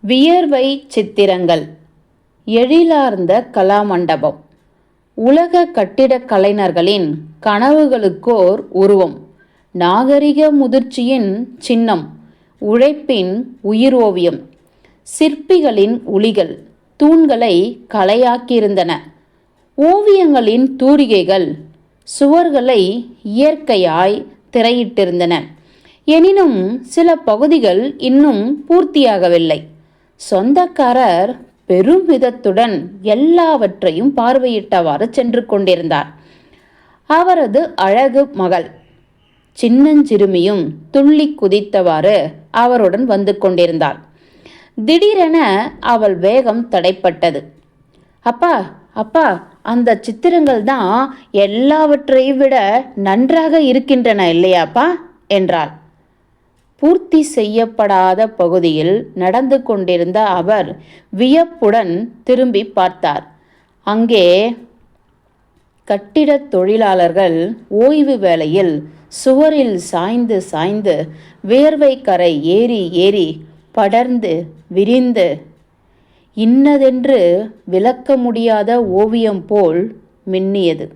வியர்வை சித்திரங்கள். எழிலார்ந்த கலாமண்டபம். உலக கட்டிடக் கலைஞர்களின் கனவுகளுக்கோர் உருவம். நாகரிக முதிர்ச்சியின் சின்னம். உழைப்பின் உயிரோவியம். சிற்பிகளின் உளிகள். தூண்களை கலையாக்கியிருந்தன. ஓவியங்களின் தூரிகைகள். சுவர்களை இயற்கையாய் திரையிட்டிருந்தன. எனினும் சில பகுதிகள் இன்னும் பூர்த்தியாகவில்லை. சொந்தக்காரர் பெரும் விதத்துடன் எல்லாவற்றையும் பார்வையிட்டவாறு சென்று கொண்டிருந்தார். அவரது அழகு மகள் சின்னஞ்சிறுமியும் துள்ளி குதித்தவாறு அவருடன் வந்து கொண்டிருந்தாள். திடீரென அவள் வேகம் தடைப்பட்டது. அப்பா அப்பா அந்த சித்திரங்கள் தான் எல்லாவற்றையும் விட நன்றாக இருக்கின்றன இல்லையாப்பா? என்றாள். பூர்த்தி செய்யப்படாத பகுதியில் நடந்து கொண்டிருந்த அவர் வியப்புடன் திரும்பி பார்த்தார். அங்கே கட்டிடத் தொழிலாளர்கள் ஓய்வு வேளையில் சுவரில் சாய்ந்து சாய்ந்து வேர்வை கரை ஏறி ஏறி படர்ந்து விரிந்து இன்னதென்று விளக்க முடியாத ஓவியம் போல் மின்னியது.